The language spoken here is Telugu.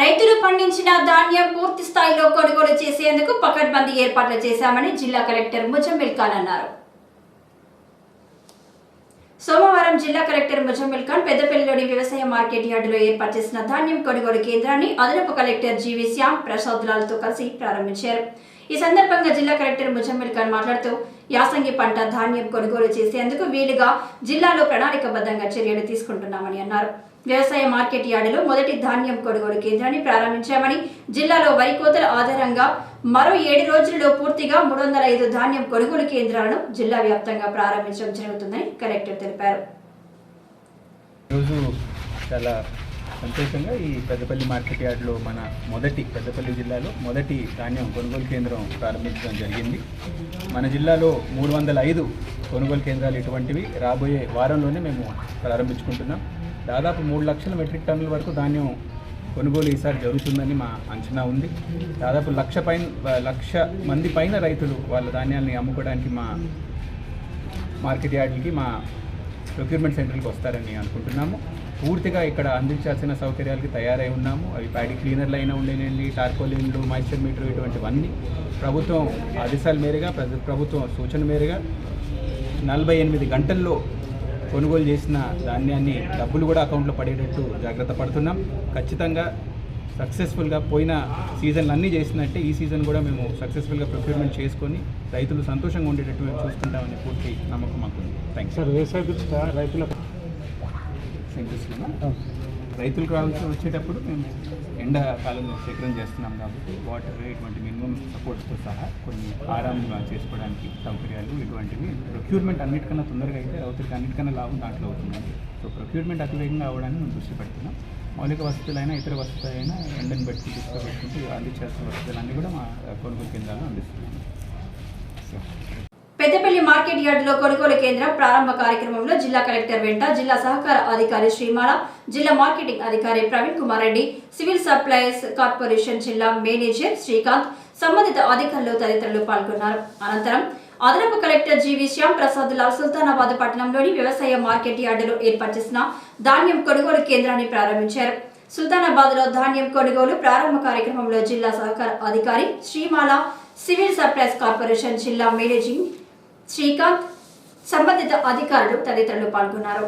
రైతులు పండించిన ధాన్యం పూర్తి స్థాయిలో కొనుగోలు చేసేందుకు పకడ్బందీ ఏర్పాట్లు చేశామని జిల్లా కలెక్టర్ ముజమ్మిల్ ఖాన్ అన్నారు. సోమవారం జిల్లా కలెక్టర్ ముజమ్మిల్ ఖాన్ పెద్దపల్లిలోని వ్యవసాయ మార్కెట్ యార్డులో ఏర్పాటు చేసిన ధాన్యం కొనుగోలు కేంద్రాన్ని అదనపు collector G V Shyam Prasad లాల్తో కలిసి ప్రారంభించారు. ఈ సందర్భంగా జిల్లా కలెక్టర్ ముజమ్మిల్ ఖాన్ మాట్లాడుతూ యాసంగి పంట ధాన్యం కొనుగోలు చేసేందుకు వీలుగా జిల్లాలో ప్రణాళికబద్ధంగా చర్యలు తీసుకుంటున్నామని అన్నారు. వ్యవసాయ మార్కెట్ యార్డులో మొదటి ధాన్యం కొనుగోలు కేంద్రాన్ని ప్రారంభించామని జిల్లాలో వరి కోతల ఆధారంగా మరో ఏడు రోజుల్లో పూర్తిగా మూడు వందల ఐదు ధాన్యం కొనుగోలు కేంద్రాలను జిల్లా వ్యాప్తంగా ప్రారంభించడం జరుగుతుందని కలెక్టర్ తెలిపారు. సంతోషంగా ఈ పెద్దపల్లి మార్కెట్ యార్డ్లో మన మొదటి పెద్దపల్లి జిల్లాలో మొదటి ధాన్యం కొనుగోలు కేంద్రం ప్రారంభించడం జరిగింది. మన జిల్లాలో మూడు వందల ఐదు కొనుగోలు కేంద్రాలు ఇటువంటివి రాబోయే వారంలోనే మేము ప్రారంభించుకుంటున్నాం. దాదాపు మూడు లక్షల మెట్రిక్ టన్నుల వరకు ధాన్యం కొనుగోలు ఈసారి జరుగుతుందని మా అంచనా ఉంది. దాదాపు లక్ష పైన లక్ష మంది పైన రైతులు వాళ్ళ ధాన్యాల్ని అమ్ముకోవడానికి మా మార్కెట్ యార్డ్లకి మా ప్రొక్యూర్మెంట్ సెంటర్కి వస్తారని అనుకుంటున్నాము. పూర్తిగా ఇక్కడ అందించాల్సిన సౌకర్యాలకి తయారై ఉన్నాము. అవి ప్యాడీ క్లీనర్లు అయినా ఉండేనండి టార్కోలిన్లు మాయిశ్చర్ మీటర్ ఇటువంటివన్నీ. ప్రభుత్వం ఆదేశాల మేరగా ప్ర- ప్రభుత్వం సూచన మేరగా నలభై ఎనిమిది గంటల్లో కొనుగోలు చేసిన ధాన్యాన్ని డబ్బులు కూడా అకౌంట్లో పడేటట్టు జాగ్రత్త పడుతున్నాం. ఖచ్చితంగా సక్సెస్ఫుల్గా పోయిన సీజన్లు అన్నీ చేసినట్టే ఈ సీజన్ కూడా మేము సక్సెస్ఫుల్గా ప్రొక్యూర్మెంట్ చేసుకొని రైతులు సంతోషంగా ఉండేటట్టు మేము చూసుకుంటామని పూర్తి నమ్మకం మాకుంది థ్యాంక్స్ సార్ వ్యవసాయ దృష్ట్యా రైతులకు సెంటర్స్లో రైతులకు రావాల్సి వచ్చేటప్పుడు మేము ఎండాకాలంలో సేకరణ చేస్తున్నాం కాబట్టి వాటర్ ఇటువంటి మినిమం సపోర్ట్స్తో సహా కొన్ని ఆరాం చేసుకోవడానికి సౌకర్యాలు ఇటువంటివి ప్రొక్యూర్మెంట్ అన్నిటికన్నా తొందరగా అయితే రైతులకి అన్నిటికన్నా లాభం దాంట్లో అవుతుంది సో ప్రొక్యూర్మెంట్ అతివేగంగా అవ్వడానికి మేము దృష్టి పెడుతున్నాం. మౌలిక వసతులైనా ఇతర వసతులైనా ఎండను బట్టి తీసుకుపెట్టుకుంటూ అందించాల్సిన వసతులన్నీ కూడా మా కొనుగోలు కేంద్రాల్లో అందిస్తున్నాము. పెద్దపల్లి మార్కెట్ యార్డులో కొనుగోలు కేంద్రం ప్రారంభ కార్యక్రమంలో జిల్లా కలెక్టర్ వెంట జిల్లా సహకార అధికారి శ్రీమాల జిల్లా మార్కెటింగ్ అధికారి Praveen Kumar Reddy civil supplies corporation జిల్లా మేనేజర్ శ్రీకాంత్ సంబంధిత అధికారులు తదితరులు పాల్గొన్నారు. అనంతరం అదనపు collector G V Shyam Prasad Lal Sultanabad పట్టణంలోని వ్యవసాయ మార్కెట్ యార్డులో ఏర్పాటు చేసిన ధాన్యం కొనుగోలు కేంద్రాన్ని ప్రారంభించారు. సుల్తానాబాద్లో ధాన్యం కొనుగోలు ప్రారంభ కార్యక్రమంలో జిల్లా సహకార అధికారి శ్రీమాల సివిల్ సప్లైస్ కార్పొరేషన్ జిల్లా మేనేజింగ్ శ్రీకాంత్ సంబంధిత అధికారులు తదితరులు పాల్గొన్నారు.